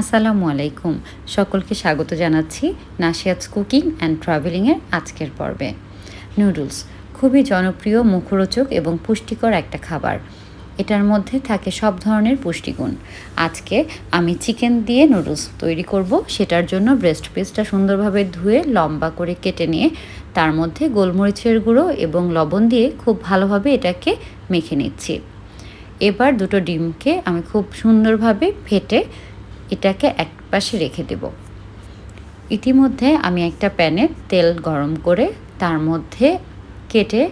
আসসালামু আলাইকুম। সকলকে স্বাগত জানাচ্ছি নাশিয়াজ কুকিং অ্যান্ড ট্রাভেলিংয়ের আজকের পর্বে। নুডলস, খুবই জনপ্রিয়, মুখরোচক এবং পুষ্টিকর একটা খাবার। এটার মধ্যে থাকে সব ধরনের পুষ্টিগুণ। আজকে আমি চিকেন দিয়ে নুডলস তৈরি করব। সেটার জন্য ব্রেস্ট পিসটা সুন্দরভাবে ধুয়ে, লম্বা করে কেটে নিয়ে, তার মধ্যে গোলমরিচের গুঁড়ো এবং লবণ দিয়ে খুব ভালোভাবে এটাকে মেখে নিচ্ছি। এবার দুটো ডিমকে আমি খুব সুন্দরভাবে ফেটে এটাকে এক পাশে রেখে দেব। ইতিমধ্যে আমি একটা প্যানে তেল গরম করে তার মধ্যে কেটে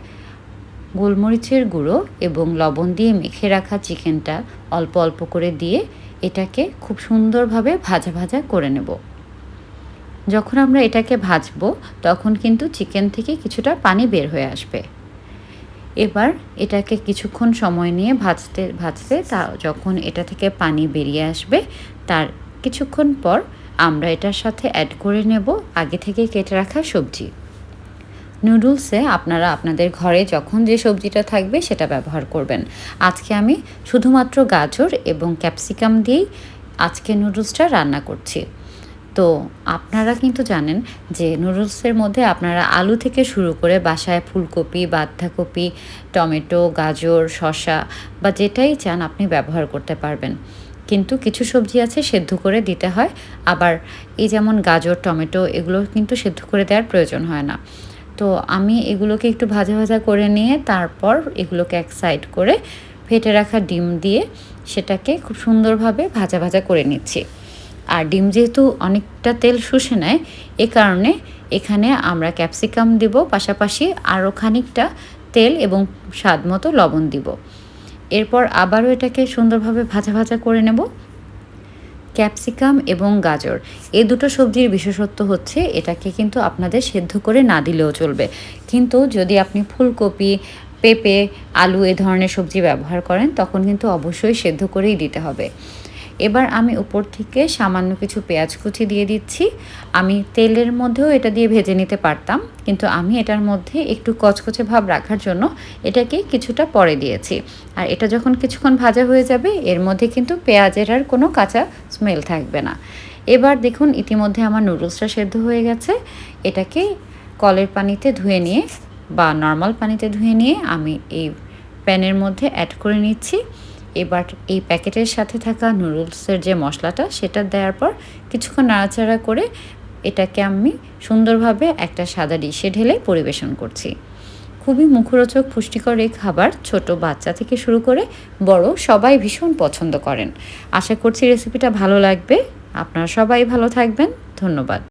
গোলমরিচের গুঁড়ো এবং লবণ দিয়ে মেখে রাখা চিকেনটা অল্প অল্প করে দিয়ে এটাকে খুব সুন্দরভাবে ভাজা ভাজা করে নেব। যখন আমরা এটাকে ভাজবো, তখন কিন্তু চিকেন থেকে কিছুটা পানি বের হয়ে আসবে। এবার এটাকে কিছুক্ষণ সময় নিয়ে ভাজতে ভাজতে তা যখন এটা থেকে পানি বেরিয়ে আসবে, তার কিছুক্ষণ পর আমরা এটার সাথে অ্যাড করে নেব আগে থেকে কেটে রাখা সবজি। নুডলসে আপনারা আপনাদের ঘরে যখন যে সবজিটা থাকবে সেটা ব্যবহার করবেন। আজকে আমি শুধুমাত্র গাজর এবং ক্যাপসিকাম দিয়েই আজকে নুডলসটা রান্না করছি। তো আপনারা কিন্তু জানেন যে নুডলসের মধ্যে আপনারা আলু থেকে শুরু করে বাসায় ফুলকপি, বাঁধাকপি, টমেটো, গাজর, শসা বা যেটাই চান আপনি ব্যবহার করতে পারবেন। কিন্তু কিছু সবজি আছে সেদ্ধ করে দিতে হয়, আবার এই যেমন গাজর, টমেটো এগুলো কিন্তু সেদ্ধ করে দেওয়ার প্রয়োজন হয় না। তো আমি এগুলোকে একটু ভাজা ভাজা করে নিয়ে তারপর এগুলোকে এক সাইড করে ফেটে রাখা ডিম দিয়ে সেটাকে খুব সুন্দরভাবে ভাজা ভাজা করে নিচ্ছি। আর ডিম যেহেতু অনেকটা তেল শুষে নেয়, এ কারণে এখানে আমরা ক্যাপসিকাম দিব, পাশাপাশি আরও খানিকটা তেল এবং স্বাদ মতো লবণ দিব। এরপর আবারও এটাকে সুন্দরভাবে ভাজা ভাজা করে নেব। ক্যাপসিকাম এবং গাজর এই দুটো সবজির বিশেষত্ব হচ্ছে এটাকে কিন্তু আপনাদের সেদ্ধ করে না দিলেও চলবে। কিন্তু যদি আপনি ফুলকপি, পেঁপে, আলু এ ধরনের সবজি ব্যবহার করেন, তখন কিন্তু অবশ্যই সেদ্ধ করেই দিতে হবে। এবার আমি উপর থেকে সামান্য কিছু পেঁয়াজ কুচি দিয়ে দিচ্ছি। আমি তেলের মধ্যেও এটা দিয়ে ভেজে নিতে পারতাম, কিন্তু আমি এটার মধ্যে একটু কচকচে ভাব রাখার জন্য এটাকে কিছুটা পরে দিয়েছি। আর এটা যখন কিছুক্ষণ ভাজা হয়ে যাবে, এর মধ্যে কিন্তু পেঁয়াজের আর কোনো কাঁচা স্মেল থাকবে না। এবার দেখুন, ইতিমধ্যে আমার নুডলসটা সেদ্ধ হয়ে গেছে। এটাকে কলের পানিতে ধুয়ে নিয়ে বা নর্মাল পানিতে ধুয়ে নিয়ে আমি এই প্যানের মধ্যে অ্যাড করে নিচ্ছি। এবার এই প্যাকেটের সাথে থাকা নুডলসের যে মশলাটা, সেটা দেওয়ার পর কিছুক্ষণ নাড়াচাড়া করে এটাকে আমি সুন্দরভাবে একটা সাদা ডিশে ঢেলে পরিবেশন করছি। খুবই মুখরোচক, পুষ্টিকর এই খাবার ছোট বাচ্চা থেকে শুরু করে বড় সবাই ভীষণ পছন্দ করেন। আশা করছি রেসিপিটা ভালো লাগবে। আপনারা সবাই ভালো থাকবেন। ধন্যবাদ।